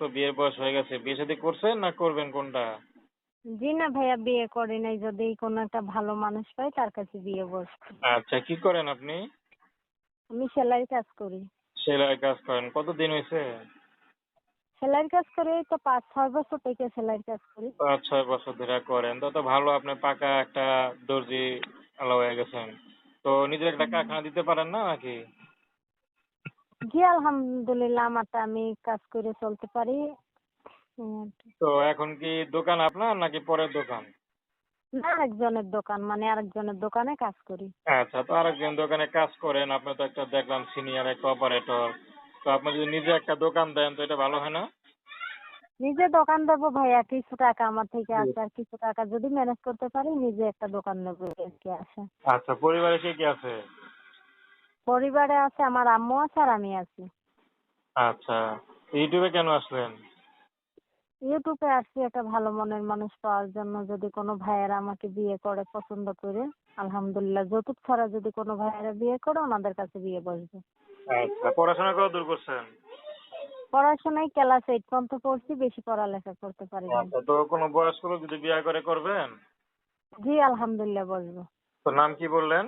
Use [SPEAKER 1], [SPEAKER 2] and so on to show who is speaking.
[SPEAKER 1] তো বিয়ের বয়স হয়ে গেছে। বিয়ে শাদী করছেন না করবেন কোনটা?
[SPEAKER 2] জি না ভাইয়া বিয়ে করি নাই। যদি কোনো একটা ভালো মানুষ পাই তার কাছে বিয়ে বসবো
[SPEAKER 1] আচ্ছা কি করেন আপনি?
[SPEAKER 2] আমি সেলাই কাজ করি।
[SPEAKER 1] সেলাই কাজ করেন। কতদিন হয়েছে?
[SPEAKER 2] সেলাইয়ের কাজ করি তো পাঁচ ছয় বছর থেকে সেলাইয়ের কাজ করি।
[SPEAKER 1] পাঁচ ছয় বছর ধরে করেন। তো তো ভালো আপনি পাকা একটা দর্জি আলা হয়ে গেছেন। তো নিজের একটা কারখানা দিতে পারেন না নাকি?
[SPEAKER 2] জি আলহামদুলিল্লাহ আমারটা আমি কাজ করে চলতে পারি।
[SPEAKER 1] তো এখন কি দোকান আপনার নাকি পরের দোকান?
[SPEAKER 2] না আরেকজনের দোকান মানে আরেকজনের দোকানে কাজ করি।
[SPEAKER 1] আচ্ছা তো আরেকজন দোকানে কাজ করেন আপনি তো একটা দেখলাম সিনিয়র একটা অপারেটর তো আপনি যদি নিজে একটা দোকান দেন তো এটা ভালো হয় না?
[SPEAKER 2] নিজে দোকান দেবো ভাইয়া কিছু টাকা আমার থেকে আছে আর কিছু টাকা যদি ম্যানেজ করতে পারি নিজে একটা দোকান নেব
[SPEAKER 1] আচ্ছা পরিবারে কে কে আছে?
[SPEAKER 2] পরিবারে আছে আমার আম্মু আছে আর আমি আছি।
[SPEAKER 1] আচ্ছা ইউটিউবে কেন আসলেন?
[SPEAKER 2] ইউটিউবে আসছি একটা ভালো মনের মানুষ পাওয়ার জন্য যদি কোনো ভাইয়েরা আমাকে বিয়ে করে পছন্দ করে আলহামদুলিল্লাহ। যৌতুক ছাড়া যদি কোনো ভাইয়েরা বিয়ে করে ওনাদের কাছে বিয়ে বসবে।
[SPEAKER 1] আচ্ছা পড়াশোনা কত দূর করছেন?
[SPEAKER 2] পড়াশোনায় ক্লাস এইট পর্যন্ত পড়ছি বেশি পড়ালেখা করতে পারি না
[SPEAKER 1] আচ্ছা তো কোনো বয়স্ক লোক যদি বিয়ে করে করবেন?
[SPEAKER 2] জি আলহামদুলিল্লাহ বসবো।
[SPEAKER 1] তো নাম কি বললেন?